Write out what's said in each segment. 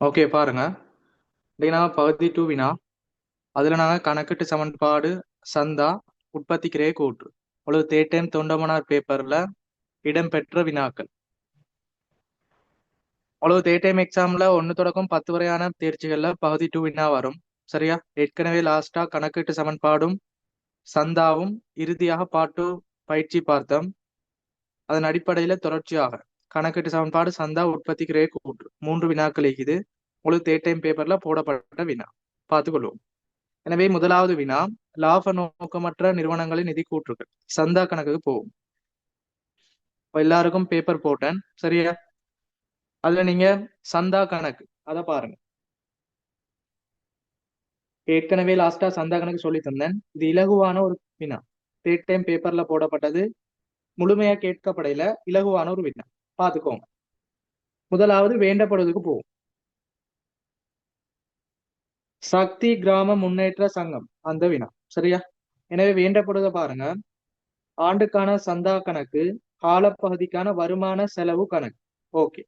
Okay பாருங்க. இன்னைக்கு நாங்கள் பகுதி டூ வினா. அதில் நாங்கள் கணக்கிட்டு சமன்பாடு சந்தா உற்பத்தி கிரே கூற்று. அவ்வளவு தேட்டைம் தொண்டமனார் பேப்பரில் இடம்பெற்ற வினாக்கள். அவ்வளவு தேட்டைம் எக்ஸாம்ல ஒன்று தொடக்கம் பத்து வரையான தேர்ச்சிகள்ல பகுதி டூ வினா வரும். சரியா? ஏற்கனவே லாஸ்டா கணக்கிட்டு சமன்பாடும் சந்தாவும் இறுதியாக பாட்டு பயிற்சி பார்த்தோம். அதன் அடிப்படையில தொடர்ச்சியாக. கணக்கீட்டு சமன்பாடு சந்தா உற்பத்தி கிரைய கூற்று. மூன்று வினாக்கள் இது உங்களுக்கு தேட்டைம் பேப்பர்ல போடப்பட்ட வினா. பார்த்துக்கொள்வோம். எனவே முதலாவது வினா லாப நோக்கமற்ற நிறுவனங்களின் நிதி கூற்றுகள். சந்தா கணக்குக்கு போகும் எல்லாருக்கும் பேப்பர் போட்டேன். சரியா? அதுல நீங்க சந்தா கணக்கு அத பாருங்க. ஏற்கனவே லாஸ்டா சந்தா கணக்கு சொல்லி தந்தேன். இது இலகுவான ஒரு வினா. தேர்ட் டைம் பேப்பர்ல போடப்பட்டது. முழுமையா கேட்கப்படையில இலகுவான ஒரு வினா. பாத்துக்கோங்க முதலாவது வேண்டப்படுவதுக்கு போகும் சக்தி கிராம முன்னேற்ற சங்கம் அந்த வினா. சரியா? எனவே வேண்டப்படுவதை பாருங்க. ஆண்டுக்கான சந்தா கணக்கு காலப்பகுதிக்கான வருமான செலவு கணக்கு. ஓகே.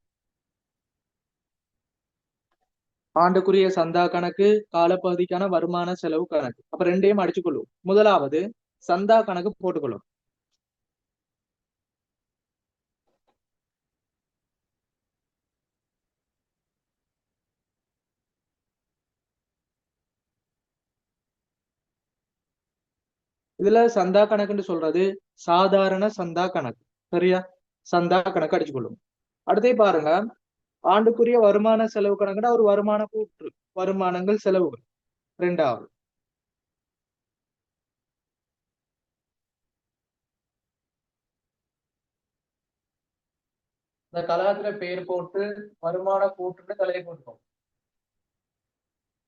ஆண்டுக்குரிய சந்தா கணக்கு காலப்பகுதிக்கான வருமான செலவு கணக்கு. அப்ப ரெண்டையும் அடிச்சுக்கொள்ளும் முதலாவது சந்தா கணக்கு போட்டுக்கொள்ளும். இதுல சந்தா கணக்குன்னு சொல்றது சாதாரண சந்தா கணக்கு. சரியா? சந்தா கணக்கு அடிச்சுக்கொள்ளும். அடுத்தே பாருங்க ஆண்டுக்குரிய வருமான செலவு கணக்குனா ஒரு வருமான கூற்று வருமானங்கள் செலவுகள். ரெண்டாவது இந்த கலாத்துல பேர் போட்டு வருமான கூற்றுன்னு தலையை போட்டுக்கோம்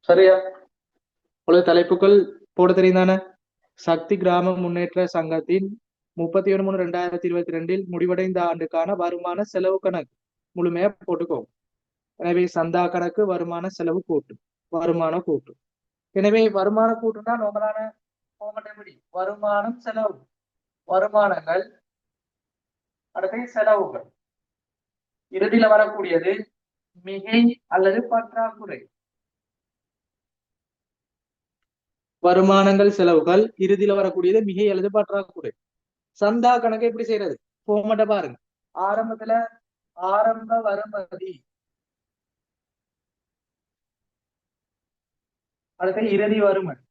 சரியா? உங்களுக்கு தலைப்புகள் போட தெரியுதானே சக்தி கிராம முன்னேற்ற சங்கத்தின் முப்பத்தி ஒன்று மூணு ரெண்டாயிரத்தி இருபத்தி ரெண்டில் முடிவடைந்த ஆண்டுக்கான வருமான செலவு கணக்கு முழுமையா போட்டுக்கோ. எனவே சந்தா கணக்கு வருமான செலவு கூட்டு வருமான கூட்டு. எனவே வருமான கூட்டுனா நோமலான எப்படி வருமானம் செலவு. வருமானங்கள் அடுத்து செலவுகள். இறுதியில வரக்கூடியது மிகை அல்லது பற்றாக்குறை. வருமானங்கள் செலவுகள் இறுதியில வரக்கூடியது மிக எழுது பற்றாக்குறை. சந்தா கணக்கு எப்படி செய்யறது? போமட்ட பாருங்க. ஆரம்பத்துல ஆரம்ப வருமதி அடுத்து இறுதி வருமன்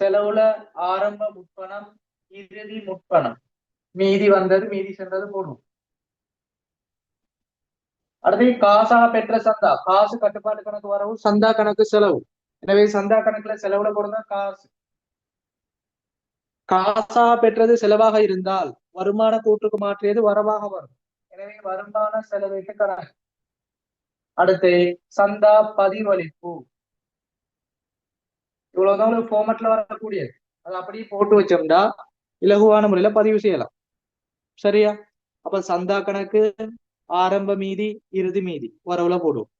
செலவுல ஆரம்ப முற்பணம் இறுதி முற்பணம் மீதி வந்தது மீதி சென்றது போடும் அடுத்து காசா பெற்ற சந்தா. காசு கட்டுப்பாட்டு கணக்கு வரவு சந்தா கணக்கு செலவு. எனவே சந்தா கணக்குல செலவுல போறதா காசு. காசா பெற்றது செலவாக இருந்தால் வருமான கூட்டுக்கு மாற்றியது வரவாக வரும். எனவே வருமான செலவீட்டு கணக்கு அடுத்து சந்தா பதிவளிப்பு. இவ்வளவுதான் ஒரு ஃபார்மட்ல வரக்கூடியது. அது அப்படியே போட்டு வச்சோம்னா இலகுவான முறையில பதிவு செய்யலாம். சரியா? அப்ப சந்தா கணக்கு ஆரம்ப மீதி இறுதி மீதி. வரவுல போடுவோம்.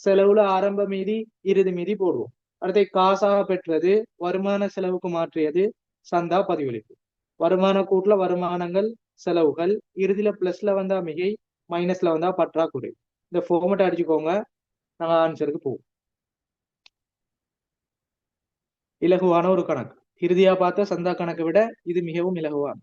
செலவுல ஆரம்ப மீதி இறுதி மீதி போடுவோம். அடுத்து காசாக பெற்றது வருமான செலவுக்கு மாற்றியது சந்தா பதிவளிப்பு. வருமான கூட்டுல வருமானங்கள் செலவுகள் இறுதியில பிளஸ்ல வந்தா மிகை மைனஸ்ல வந்தா பற்றாக்குறை. இந்த ஃபார்மெட் அடிச்சுக்கோங்க. நாங்க ஆன்சருக்கு போவோம். இலகுவான ஒரு கணக்கு. இறுதியா பார்த்த சந்தா கணக்கை விட இது மிகவும் இலகுவான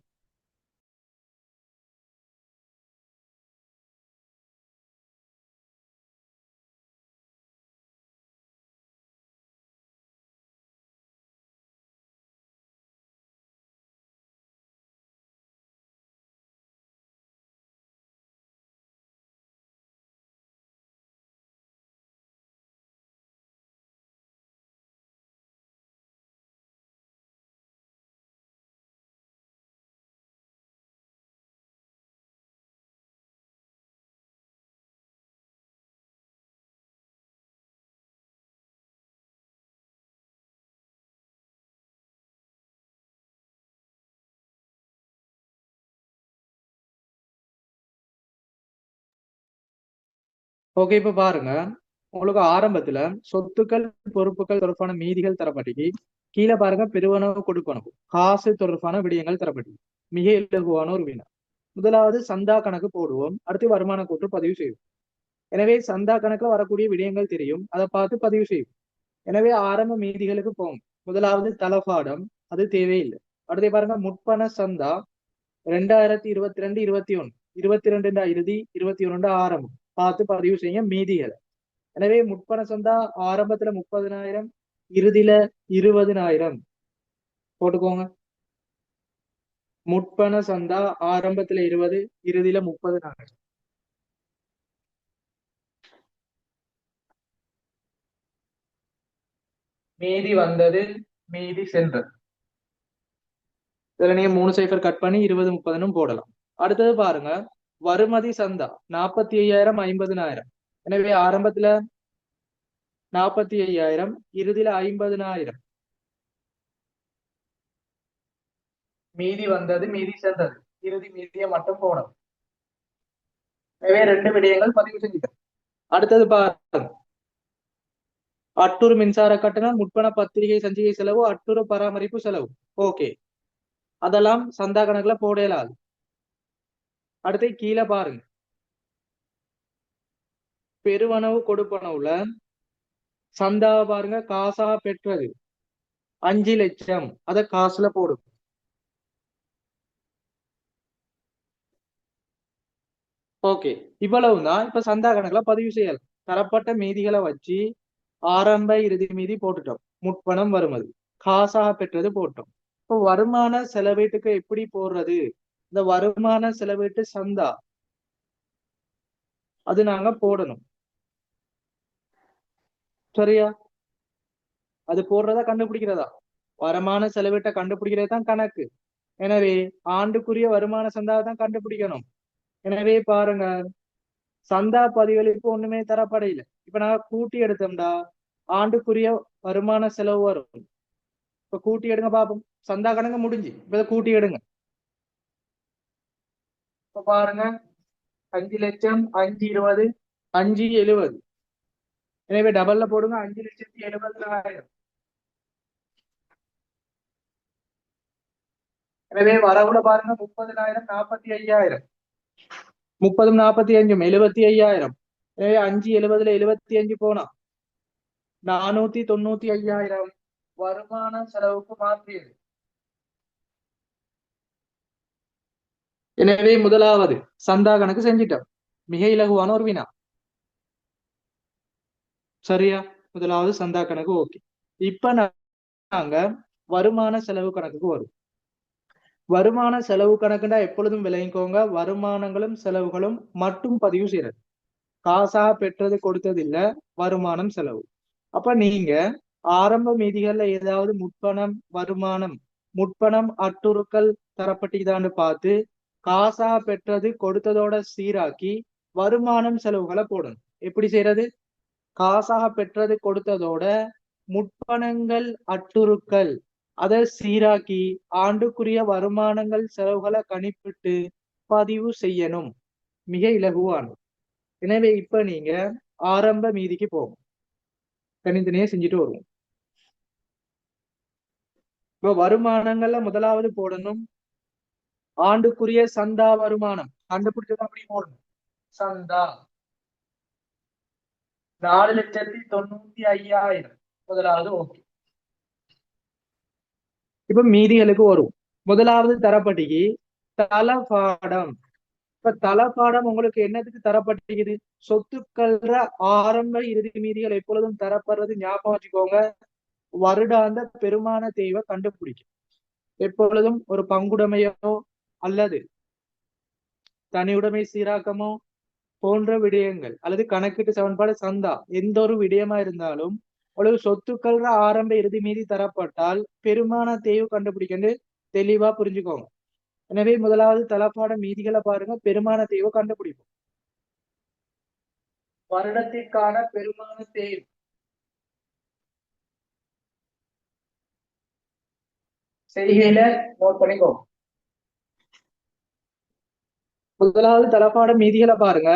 ஓகே இப்ப பாருங்க. உங்களுக்கு ஆரம்பத்துல சொத்துக்கள் பொறுப்புகள் தொடர்பான மீதிகள் தரப்பட்டு கீழே பாருங்க பெருவனவு கொடுப்பனவு. காசு தொடர்பான விடயங்கள் தரப்பட்டு மிக இலகுவான ஒரு வினா. முதலாவது சந்தா கணக்கு போடுவோம். அடுத்து வருமான கூட்டு பதிவு செய்வோம். எனவே சந்தா கணக்குல வரக்கூடிய விடயங்கள் தெரியும். அதை பார்த்து பதிவு செய்வோம். எனவே ஆரம்ப மீதிகளுக்கு போகும் முதலாவது தலபாடம் அது தேவையில்லை. அடுத்து பாருங்க முற்பண சந்தா. ரெண்டாயிரத்தி இருபத்தி ரெண்டு இருபத்தி ஒன்று. இருபத்தி ரெண்டு இறுதி இருபத்தி ஒன்று ஆரம்பம். பார்த்து பதிவு செய்ய மீதிகளை. எனவே முற்பண சந்தா ஆரம்பத்துல முப்பதினாயிரம் இறுதியில இருபதினாயிரம். போட்டுக்கோங்க. முற்பண சந்தா ஆரம்பத்துல இருபது இறுதியில முப்பதினாயிரம். மீதி வந்தது மீதி சென்றது. இதுல நீங்க மூணு சைஃபர் கட் பண்ணி இருபது முப்பதுன்னு போடலாம். அடுத்தது பாருங்க. வருமதி சந்தா நாற்பத்தி ஐயாயிரம் ஐம்பதுனாயிரம். எனவே ஆரம்பத்துல நாற்பத்தி ஐயாயிரம் இறுதியில ஐம்பதுனாயிரம். மீதி வந்தது மீதி சென்றது இறுதி மீதியை மட்டும் போனது எனவே ரெண்டு விடயங்கள் பதிவு செஞ்சுட்டேன் அடுத்தது பாருங்க. அட்டூர் மின்சார கட்டணம் முற்பண பத்திரிகை சஞ்சிகை செலவு அட்டூர் பராமரிப்பு செலவு. ஓகே. அதெல்லாம் சந்தா கணக்குல போடலாது. அடுத்து கீழே பாருங்க பெருவனவு கொடுப்பனவுல சந்தாவை பாருங்க காசா பெற்றது. அஞ்சு லட்சம். அத காசுல போடும் ஓகே. இவ்வளவுதான். இப்ப சந்தா கணக்குல பதிவு செய்யலாம். தரப்பட்ட மீதிகளை வச்சு ஆரம்ப இறுதி மீதி போட்டுட்டோம். முற்பணம் வருமது. காசாக பெற்றது போட்டோம். இப்போ வருமான செலவீட்டுக்கு எப்படி போடுறது? இந்த வருமான செலவீட்டு சந்தா. அது நாங்க போடணும். சரியா? அது போடுறதா கண்டுபிடிக்கிறதா? வருமான செலவீட்டை கண்டுபிடிக்கிறது தான் கணக்கு. எனவே ஆண்டுக்குரிய வருமான சந்தாவை தான் கண்டுபிடிக்கணும். எனவே பாருங்க. சந்தா பதிவளிப்பு ஒண்ணுமே தரப்படையில. இப்ப நான் கூட்டி எடுத்தோம்டா. ஆண்டுக்குரிய வருமான செலவு வரும். இப்ப கூட்டி எடுங்க பாப்போம். சந்தா கணக்கு முடிஞ்சு. இப்ப கூட்டி எடுங்க. இப்ப பாருங்க. அஞ்சு லட்சம் அஞ்சு இருபது. அஞ்சு எழுபது. எனவே டபுள்ல போடுங்க. அஞ்சு லட்சத்தி எழுபதாயிரம். எனவே வரவுல பாருங்க. முப்பதுனாயிரம் நாற்பத்தி ஐயாயிரம். முப்பதும் நாற்பத்தி அஞ்சும் எழுபத்தி ஐயாயிரம். எனவே அஞ்சு எழுபதுல எழுபத்தி அஞ்சு போனா நானூத்தி தொண்ணூத்தி ஐயாயிரம் வருமான செலவுக்கு மாற்றியது. எனவே முதலாவது சந்தா கணக்கு செஞ்சிட்டோம். மிக இலகுவான ஒரு வினா. சரியா? முதலாவது சந்தா கணக்கு ஓகே. இப்ப நாங்க வருமான செலவு கணக்குக்கு வரும் வருமான செலவு கணக்குண்டா எப்பொழுதும் விளங்கிக்கோங்க. வருமானங்களும் செலவுகளும் மட்டும் பதிவு செய்யறது. காசா பெற்றது கொடுத்தது இல்ல வருமானம் செலவு. அப்ப நீங்க ஆரம்ப மீதிகள்ல ஏதாவது முற்பணம் வருமானம் முற்பணம் அட்டுருக்கள் தரப்பட்டிதான்னு பார்த்து காசா பெற்றது கொடுத்ததோட சீராக்கி வருமானம் செலவுகளை போடணும். எப்படி செய்யறது? காசாக பெற்றது கொடுத்ததோட முற்பணங்கள் அட்டுறுக்கள் அதை சீராக்கி ஆண்டுக்குரிய வருமானங்கள் செலவுகளை கணிப்பிட்டு பதிவு செய்யணும். மிக இலகுவானது. எனவே இப்ப நீங்க ஆரம்ப மீதிக்கு போகும் தனித்தனியா செஞ்சுட்டு வருவோம். இப்போ வருமானங்கள்ல முதலாவது போடணும். ஆண்டுக்குரிய சந்தா வருமானம். கண்டுபிடிச்சது அப்படி போடணும் சந்தா. நாலு லட்சத்தி தொண்ணூத்தி ஐயாயிரம். முதலாவது ஓகே. இப்ப மீதிகளுக்கு வரும். முதலாவது தரப்பட்டிக்கு தலபாடம். இப்ப தலபாடம் உங்களுக்கு என்னத்துக்கு தரப்பட்டிருக்குது? சொத்துக்கள்ற ஆரம்ப இறுதி மீதிகள் எப்பொழுதும் தரப்படுறது ஞாபகம் வச்சுக்கோங்க. வருடாந்த பெருமான தேவை கண்டுபிடிக்கும். எப்பொழுதும் ஒரு பங்குடைமையோ அல்லது தனியுடைமை சீராக்கமோ போன்ற விடயங்கள் அல்லது கணக்கீட்டு சமன்பாடு சந்தா எந்த ஒரு விடயமா இருந்தாலும் ஒரு சொத்துக்கள் ஆரம்ப இறுதி மீதி தரப்பட்டால் பெருமான தேவை கண்டுபிடிக்கன்னு தெளிவா புரிஞ்சுக்கோங்க. எனவே முதலாவது தலப்பாட மீதிகளை பாருங்க பெருமான தேவை கண்டுபிடிப்போம். வருடத்திற்கான பெருமான தேவை செய்கையில நோட் பண்ணிக்கோங்க. முதலாவது தலப்பாட மீதிகளை பாருங்க.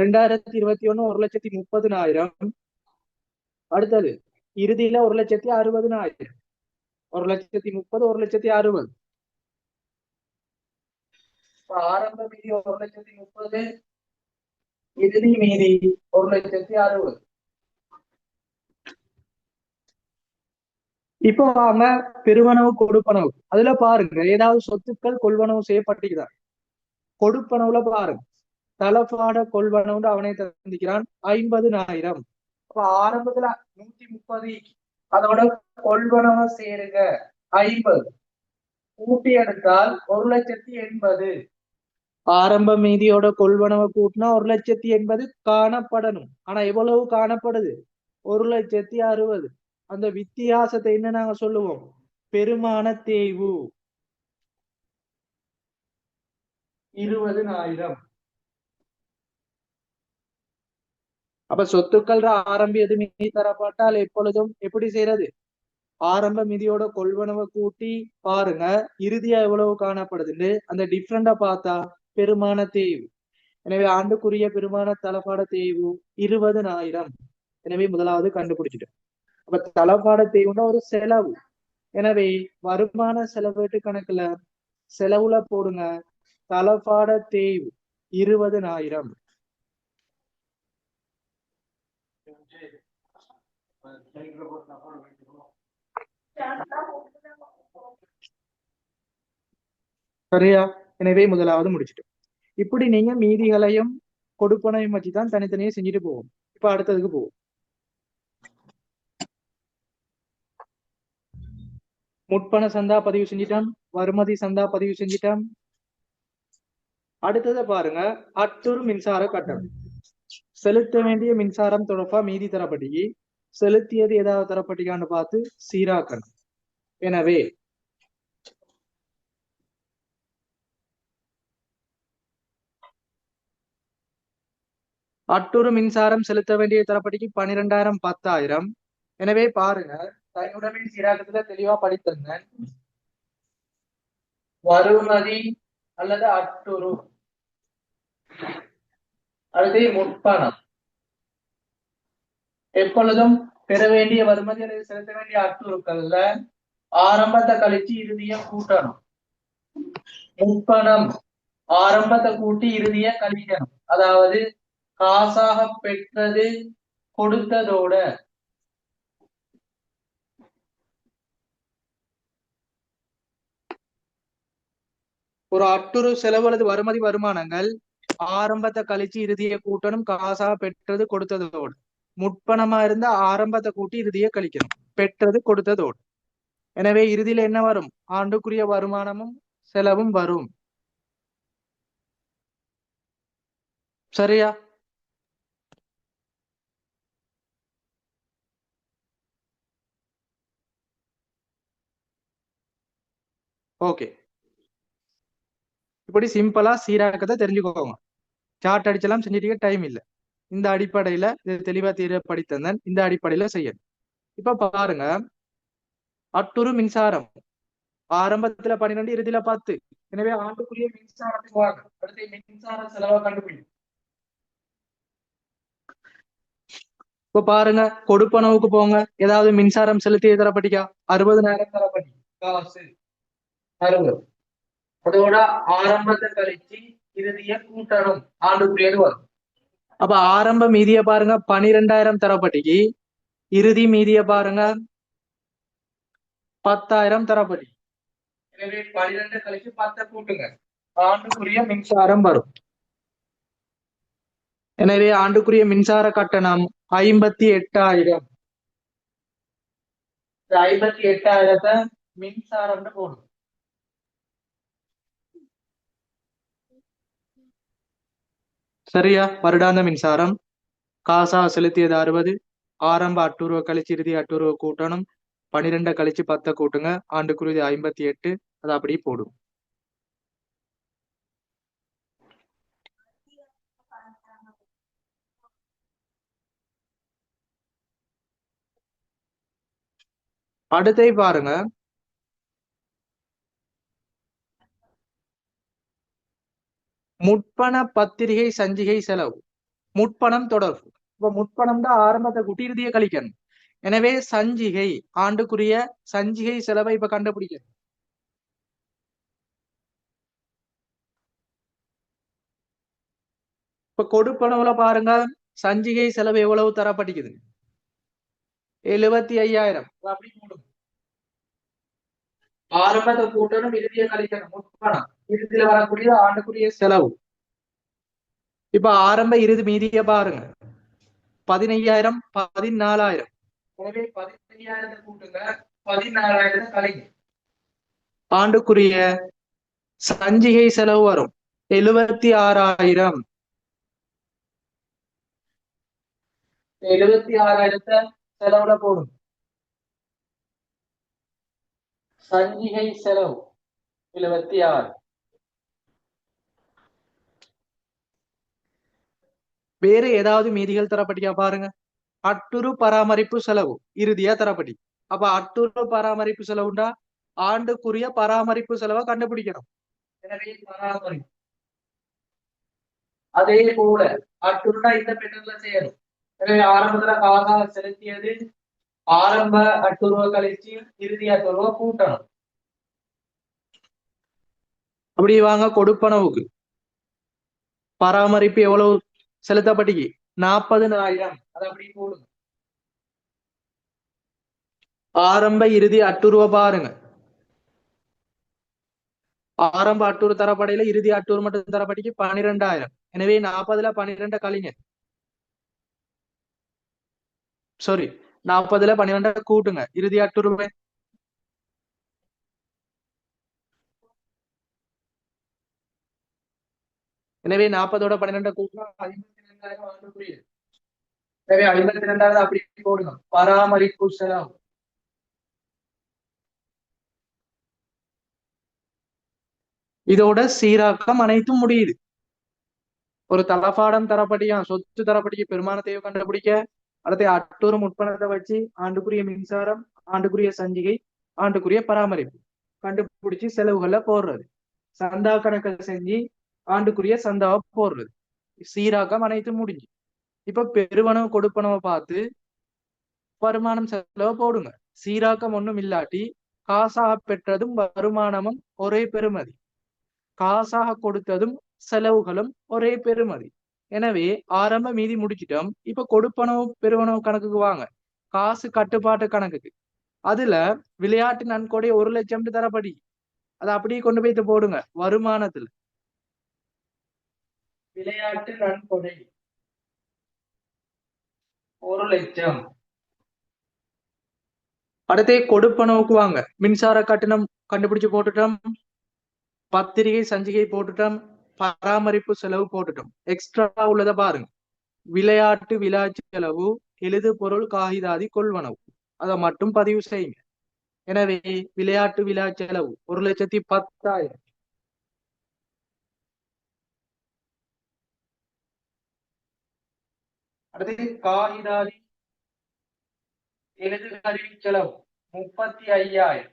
ரெண்டாயிரத்தி இருபத்தி ஒண்ணு ஒரு லட்சத்தி முப்பதுனாயிரம் அடுத்தது இறுதியில ஒரு லட்சத்தி அறுபதுனாயிரம். ஒரு லட்சத்தி முப்பது ஒரு லட்சத்தி அறுபது. ஆரம்ப மீதி ஒரு லட்சத்தி முப்பது இறுதி மீதி ஒரு லட்சத்தி அறுபது. இப்போ வாங்க பெருவனவு கொடுப்பனவு. அதுல பாருங்க ஏதாவது சொத்துக்கள் கொள்வனவு செய்யப்பட்டிருக்கிறார். கொடுப்பனவுல பாருங்க தலப்பாட கொள்வனவு அவனை தந்திக்கிறான். ஐம்பதுனாயிரம். அப்ப ஆரம்பத்துல நூத்தி முப்பது. அதோட கொள்வனவ சேருங்க ஐம்பது. கூட்டி எடுத்தால் ஒரு லட்சத்தி எண்பது. ஆரம்ப மீதியோட கொள்வனவை கூட்டினா ஒரு லட்சத்தி எண்பது காணப்படணும். ஆனா எவ்வளவு காணப்படுது? ஒரு லட்சத்தி அறுபது. அந்த வித்தியாசத்தை என்ன நாங்க சொல்லுவோம்? பெருமான தேய்வு இருபதுனாயிரம் அப்ப சொத்துக்கள் ஆரம்பியது மிதி தரப்பட்டால் எப்பொழுதும் எப்படி செய்யறது ஆரம்ப மிதியோட கொள்வனவை கூட்டி பாருங்க இறுதியா எவ்வளவு காணப்படுதுன்னு அந்த டிஃப்ரெண்டா பார்த்தா பெருமான தேய்வு எனவே ஆண்டுக்குரிய பெருமான தலைப்பாட தேய்வு இருபதுனாயிரம் எனவே முதலாவது கண்டுபிடிச்சிட்டோம் அப்ப தளபாட தேய்வுன்னா ஒரு செலவு எனவே வருமான செலவீட்டு கணக்குல செலவுல போடுங்க தளபாட தேய்வு இருபதுனாயிரம். சரியா? எனவே முதலாவது முடிச்சிட்டோம். இப்படி நீங்க மீதிகளையும் கொடுப்பனையும் வச்சுதான் தனித்தனியே செஞ்சுட்டு போவோம். இப்ப அடுத்ததுக்கு போவோம். முட்பண சந்தா பதிவு செஞ்சிட்டான் வருமதி சந்தா பதிவு செஞ்சிட்டான் அடுத்ததை பாருங்க. அட்டூர் மின்சார கட்டணம். செலுத்த வேண்டிய மின்சாரம் தொடர்பா மீதி தரப்படி. செலுத்தியது ஏதாவது தரப்பட்டிக்கான்னு பார்த்து சீராக்கணும். எனவே அட்டுரு மின்சாரம் செலுத்த வேண்டிய தரப்படிக்கு பன்னிரெண்டாயிரம் பத்தாயிரம். எனவே பாருங்க தன்னுடைமை சீராக்கத்துல தெளிவா படித்திருந்தேன். வருமதி அல்லது அட்டுரு அடுத்து முற்பணம் எப்பொழுதும் பெற வேண்டிய வருமதி அல்லது செலுத்த வேண்டிய அட்டுருக்கள்ல ஆரம்பத்தை கழிச்சு இறுதிய கூட்டணும். முற்பணம் ஆரம்பத்தை கூட்டி இறுதிய கழிக்கணும். அதாவது காசாக பெற்றது கொடுத்ததோட. ஒரு அட்டுரு செலவு அல்லது வருமதி வருமானங்கள் ஆரம்பத்தை கழிச்சு இறுதியை கூட்டணும் காசா பெற்றது கொடுத்ததோடு. முற்பணமா இருந்தா ஆரம்பத்தை கூட்டி இறுதியை கழிக்கணும் பெற்றது கொடுத்ததோடு. எனவே இறுதியில என்ன வரும்? ஆண்டுக்குரிய வருமானமும் செலவும் வரும். சரியா? ஓகே. இப்படி சிம்பிளா சீராக்கத்தை தெரிஞ்சுக்கோங்க. சார்ட் அடிச்செல்லாம் செஞ்சுட்டீங்க டைம் இல்லை. இந்த அடிப்படையில இது தெளிவா தீர படித்தந்தன் இந்த அடிப்படையில செய்யணும். இப்ப பாருங்க. அட்டுரு மின்சாரம். ஆரம்பத்துல பன்னிரெண்டு இறுதியில பத்து. எனவே ஆண்டுக்குரிய மின்சாரத்தை வாங்க. அடுத்து மின்சார செலவை கண்டுபிடி. இப்ப பாருங்க கொடுப்பனவுக்கு போங்க. ஏதாவது மின்சாரம் செலுத்திய தரப்பட்டிக்கா? நேரம் தரப்படி காசு. அறுபது. அதோட ஆரம்பத்தை கழிச்சு இறுதிய கூட்டணும் ஆண்டுக்குரியது வரும். அப்ப ஆரம்ப மீதிய பாருங்க பனிரெண்டாயிரம் தரப்பட்டிக்கு. இறுதி மீதிய பாருங்க பத்தாயிரம் தரப்படி எனவே பனிரெண்டு கழிச்சு பத்தை கூட்டுங்க. ஆண்டுக்குரிய மின்சாரம் வரும். எனவே ஆண்டுக்குரிய மின்சார கட்டணம் ஐம்பத்தி எட்டாயிரம். ஐம்பத்தி எட்டாயிரத்தை மின்சாரம்னு போடும் சரியா? வருடாந்த மின்சாரம். காசா செலுத்தியது அறுபது. ஆரம்ப அட்டூர்வ கழிச்சு இறுதி அட்டூர்வ கூட்டணும். பன்னிரெண்டை கழிச்சு பத்தை கூட்டுங்க. ஆண்டுக்குருதி ஐம்பத்தி எட்டு. அது அப்படியே போடும். அடுத்தை பாருங்க. முற்பண பத்திரிகை சஞ்சிகை செலவு. முற்பணம் தொடர்பு. இப்ப முற்பணம் தான் ஆரம்பத்தை கூட்டி இறுதியை கழிக்கணும். எனவே சஞ்சிகை ஆண்டுக்குரிய சஞ்சிகை செலவை இப்ப கண்டுபிடிக்கணும். இப்ப கொடுப்பனவுல பாருங்க சஞ்சிகை செலவு எவ்வளவு தரப்பட்டிக்குது? எழுபத்தி ஐயாயிரம். அப்படி கூடும் ஆரம்பத்தை கூட்டணும் இறுதியை கழிக்கணும். முட்பணம் இறுதியில வரக்கூடிய ஆண்டுக்குரிய செலவு. இப்ப ஆரம்ப இறுதி மீதிய பாருங்க. பதினையாயிரம் பதினாலாயிரம். எனவே பதினையாயிரத்தை கூட்டுங்க. பதினாலாயிரத்தை கலைங்க ஆண்டுக்குரிய சஞ்சிகை செலவு வரும். எழுபத்தி ஆறாயிரம் எழுபத்தி ஆறாயிரத்தை செலவுல போடும் சஞ்சிகை செலவு எழுபத்தி ஆறு வேறு ஏதாவது மீதிகள் தரப்பட்டியா பாருங்க. அட்டுரு பராமரிப்பு செலவு. இறுதியா தரப்பட்டி. அப்ப அட்டுரு பராமரிப்பு செலவுண்டா? ஆண்டுக்குரிய பராமரிப்பு செலவை கண்டுபிடிக்கணும். எனவே பராமரிப்பு. அதே போல அட்டுருடா இந்த பெட்டர்ல செய்யணும் எனவே ஆரம்பத்துல காசா செலுத்தியது. ஆரம்ப அட்டுருவ கழிச்சு இறுதி அட்டுருவ கூட்டணும். அப்படி வாங்க கொடுப்பனவுக்கு. பராமரிப்பு எவ்வளவு செலுத்தப்பட்டிக்கு நாற்பதுனாயிரம் அது அப்படி போடுங்க. ஆரம்ப இறுதி அட்டுருவ பாருங்க. ஆரம்ப அட்டூர் தரப்படையில இறுதி அட்டூர் மட்டும் தரப்படிக்கு பனிரெண்டாயிரம். எனவே நாற்பதுல பனிரெண்டு கழிங்க சாரி நாற்பதுல பன்னிரெண்ட கூட்டுங்க. இறுதி அட்டூர்வே எனவே நாற்பதோட பன்னிரெண்டு கூட்டினா ஐம்பத்தி ரெண்டாயிரம் எனவே ஐம்பத்தி அப்படி போடுங்க. பராமரிப்பு செலவு. இதோட சீராக்கம் அனைத்தும் முடியுது. ஒரு தலபாடம் தரப்படியா சொத்து தரப்படிக்கு பெருமானத்தையோ கண்டுபிடிக்க அடுத்த அட்டூர் முற்பணத்தை வச்சு ஆண்டுக்குரிய மின்சாரம் ஆண்டுக்குரிய சஞ்சிகை ஆண்டுக்குரிய பராமரிப்பு. கண்டுபிடிச்சு செலவுகளை போடுறது. சந்தா கணக்கை செஞ்சு ஆண்டுக்குரிய சந்தாவை போடுறது சீராக்கம் அனைத்து முடிஞ்சு. இப்ப பெருவனவு கொடுப்பனவை பார்த்து வருமானம் செலவை போடுங்க. சீராக்கம் ஒண்ணும் இல்லாட்டி காசாக பெற்றதும் வருமானமும் ஒரே பெருமதி காசாக கொடுத்ததும் செலவுகளும் ஒரே பெருமதி எனவே ஆரம்ப மீதி முடிச்சிட்டோம். இப்ப கொடுப்பனவு பெருவனவு கணக்குக்கு வாங்க. காசு கட்டுப்பாட்டு கணக்குக்கு. அதுல விளையாட்டு நன்கொடை ஒரு லட்சம் தரப்படி. அதை அப்படியே கொண்டு போய் போடுங்க. வருமானத்துல. விளையாட்டு நன்கொடை. ஒரு லட்சம். அடுத்தே கொடுப்பனவுக்கு வாங்க. மின்சார கட்டணம் கண்டுபிடிச்சு போட்டுட்டோம். பத்திரிகை சஞ்சிகை போட்டுட்டோம். பராமரிப்பு செலவு போட்டுட்டோம். எக்ஸ்ட்ரா உள்ளதை பாருங்க. விளையாட்டு விழா செலவு எழுது பொருள் காகிதாதி கொள்வனவு. அதை மட்டும் பதிவு செய்யுங்க. எனவே விளையாட்டு விழா செலவு ஒரு லட்சத்தி பத்தாயிரம். அடுத்து காகிதாதி. எழுது கருவி செலவு முப்பத்தி ஐயாயிரம்.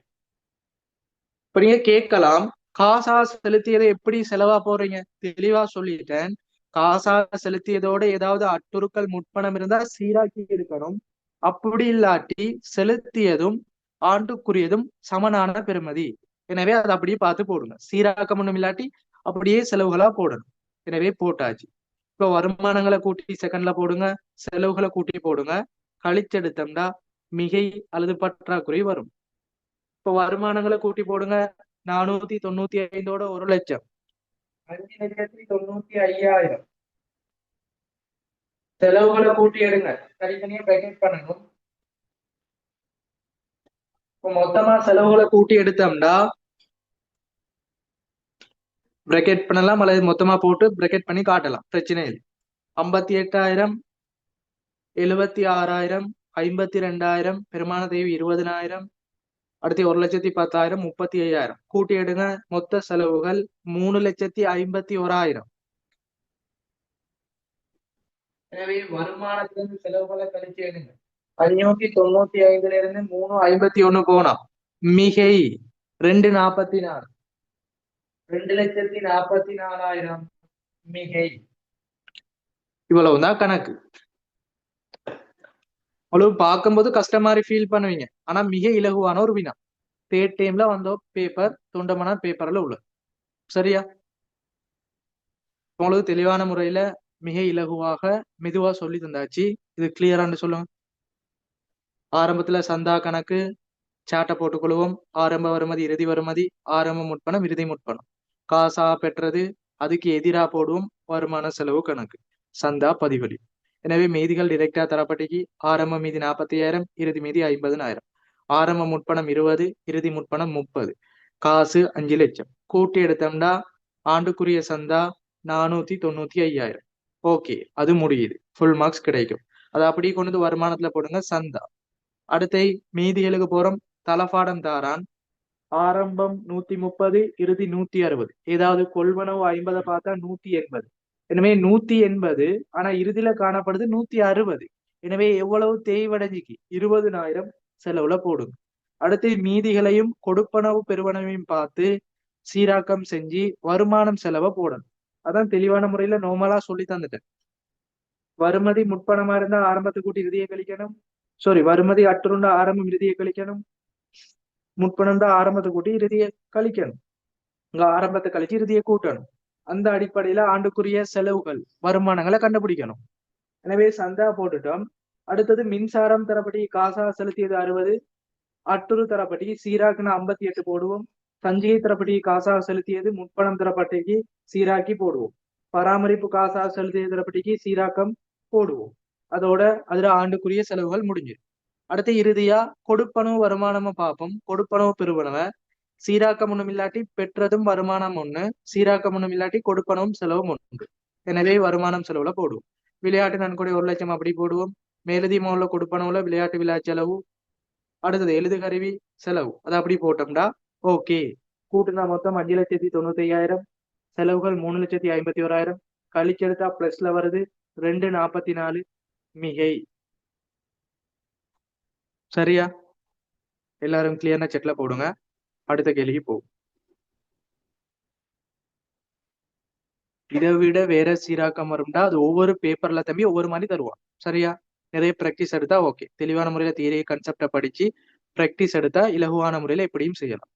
இப்ப நீங்க கேட்கலாம் காசா செலுத்தியதை எப்படி செலவா போறீங்க தெளிவா சொல்லிட்டேன். காசா செலுத்தியதோட ஏதாவது அட்டுருக்கள் முற்பணம் இருந்தா சீராக்கி இருக்கணும் அப்படி இல்லாட்டி செலுத்தியதும் ஆண்டுக்குரியதும் சமனான பெருமதி எனவே அதை அப்படியே பார்த்து போடுங்க. சீராக்கம் ஒண்ணும் இல்லாட்டி அப்படியே செலவுகளா போடணும். எனவே போட்டாச்சு. இப்போ வருமானங்களை கூட்டி செகண்ட்ல போடுங்க செலவுகளை கூட்டி போடுங்க கழிச்செடுத்தோம்னா மிகை அல்லது பற்றாக்குறை வரும். இப்ப வருமானங்களை கூட்டி போடுங்க நானூத்தி தொண்ணூத்தி ஐந்தோட ஒரு லட்சம். அஞ்சு லட்சத்தி தொண்ணூத்தி ஐயாயிரம். செலவுகளை கூட்டி எடுங்க. தனித்தனியா பேக்கெட் பண்ணணும். இப்போ மொத்தமா செலவுகளை கூட்டி எடுத்தோம்னா பிரக்கெட் பண்ணலாம் அல்லது மொத்தமா போட்டு பிரக்கெட் பண்ணி காட்டலாம். பிரச்சனை இல்லை. ஐம்பத்தி எட்டாயிரம் எழுபத்தி ஆறாயிரம் ஐம்பத்தி ரெண்டாயிரம் பெருமான தேவி இருபதனாயிரம் அடுத்து ஒரு லட்சத்தி பத்தாயிரம் முப்பத்தி ஐயாயிரம். கூட்டி எடுங்க. மொத்த செலவுகள் மூணு லட்சத்தி ஐம்பத்தி ஓராயிரம். எனவே வருமானத்திலிருந்து செலவுகளை கழிச்சு எடுங்க. அஞ்சூத்தி தொண்ணூத்தி ஐந்துல இருந்து மூணு ஐம்பத்தி ஒண்ணு போனா மிகை ரெண்டு நாற்பத்தி நாலு. ரெண்டு லட்சத்தி நாற்பத்தி நாலாயிரம் மிகை. இவ்வளவுதான் கணக்கு. அவ்வளவு பார்க்கும்போது கஷ்டம் மாதிரி ஃபீல் பண்ணுவீங்க. ஆனா மிக இலகுவான ஒரு வினா. தேர்ட் டைம்ல வந்த பேப்பர் துண்டமான பேப்பர்ல உள்ள சரியா? உங்களுக்கு தெளிவான முறையில மிக இலகுவாக மெதுவா சொல்லி தந்தாச்சு. இது கிளியரான்னு சொல்லுங்க. ஆரம்பத்துல சந்தா கணக்கு சாட்டை போட்டுக்கொள்வோம். ஆரம்ப வருமதி இறுதி வருமதி ஆரம்ப முட்பணம் இறுதி முட்பணம் காசா பெற்றது அதுக்கு எதிரா போடுவோம் வருமான செலவு கணக்கு. சந்தா பதிவலி. எனவே மீதிகள் டிரெக்டா தரப்பட்டிக்கு ஆரம்ப மீதி நாற்பத்தி ஆயிரம் இறுதி மீதி ஐம்பதுனாயிரம். ஆரம்ப முற்பணம் இருபது இறுதி முற்பணம் முப்பது. காசு அஞ்சு லட்சம். கூட்டி எடுத்தோம்னா ஆண்டுக்குரிய சந்தா நானூத்தி தொண்ணூத்தி ஐயாயிரம். ஓகே அது முடியுது. ஃபுல் மார்க்ஸ் கிடைக்கும். அதை அப்படியே கொண்டு வந்து வருமானத்துல போடுங்க சந்தா. அடுத்தை மீதிகளுக்கு போறோம். தலபாடம் தாரான். ஆரம்பம் நூத்தி முப்பது இறுதி நூத்தி அறுபது. ஏதாவது கொள்வனவு ஐம்பதை பார்த்தா நூத்தி எண்பது. எனவே நூத்தி எண்பது ஆனா இறுதியில காணப்படுது நூத்தி அறுபது. எனவே எவ்வளவு தேய்வடைஞ்சிக்கு? இருபதுனாயிரம் செலவுல போடுங்க. அடுத்து மீதிகளையும் கொடுப்பனவு பெருவனவையும் பார்த்து சீராக்கம் செஞ்சு வருமானம் செலவை போடணும். அதான் தெளிவான முறையில நோமலா சொல்லி தந்துட்டேன். வருமதி முற்பணமா இருந்தா ஆரம்பத்தை கூட்டி இறுதியை கழிக்கணும். சாரி வருமதி அற்றுண்டா ஆரம்பம் இறுதியை கழிக்கணும். முற்பணம் தான் ஆரம்பத்தை கூட்டி இறுதியை கழிக்கணும். இங்க ஆரம்பத்தை கழிச்சு இறுதியை கூட்டணும். அந்த அடிப்படையில ஆண்டுக்குரிய செலவுகள் வருமானங்களை கண்டுபிடிக்கணும். எனவே சந்தா போட்டுட்டோம். அடுத்தது மின்சாரம் தரப்படி காசா செலுத்தியது அறுபது. அட்டுரு தரப்பட்டி சீராக்குன்னு ஐம்பத்தி எட்டு போடுவோம். சஞ்சிகை தரப்படி காசா செலுத்தியது முற்பணம் தரப்பட்டிக்கு சீராக்கி போடுவோம். பராமரிப்பு காசா செலுத்திய தரப்பட்டிக்கு சீராக்கம் போடுவோம். அதோட அதுல ஆண்டுக்குரிய செலவுகள் முடிஞ்சிடும். அடுத்து இறுதியா கொடுப்பனவு வருமானமும் பார்ப்போம் கொடுப்பனவு பெறுவனவ சீராக்கம் ஒண்ணும் இல்லாட்டி பெற்றதும் வருமானம் ஒண்ணு. சீராக்கம் ஒண்ணும் இல்லாட்டி கொடுப்பனவும் செலவும் ஒன்று. எனவே வருமானம் செலவுல போடுவோம். விளையாட்டு நன்கொடை ஒரு லட்சம் அப்படி போடுவோம். மேலதி உள்ள கொடுப்பனவுல விளையாட்டு விழா செலவு. அடுத்தது எழுது கருவி செலவு. அது அப்படி போட்டோம்டா. ஓகே. கூட்டுனா மொத்தம் அஞ்சு லட்சத்தி தொண்ணூத்தி ஐயாயிரம் செலவுகள் மூணு லட்சத்தி ஐம்பத்தி ஓராயிரம். கழிச்செடுத்தா பிளஸ்ல வருது. ரெண்டு நாற்பத்தி நாலு. மிகை. சரியா? எல்லாரும் கிளியர்னா செக்ல போடுங்க. அடுத்த கேள்விக்கு போகும் இதை விட வேற சீராக்கம் வரும்டா அது ஒவ்வொரு பேப்பர்ல தம்பி ஒவ்வொரு மாதிரி தருவான். சரியா? நிறைய ப்ராக்டிஸ் எடுத்தா ஓகே தெளிவான முறையில தீரிய கன்செப்டை படிச்சு ப்ராக்டிஸ் எடுத்தா இலகுவான முறையில எப்படியும் செய்யலாம்.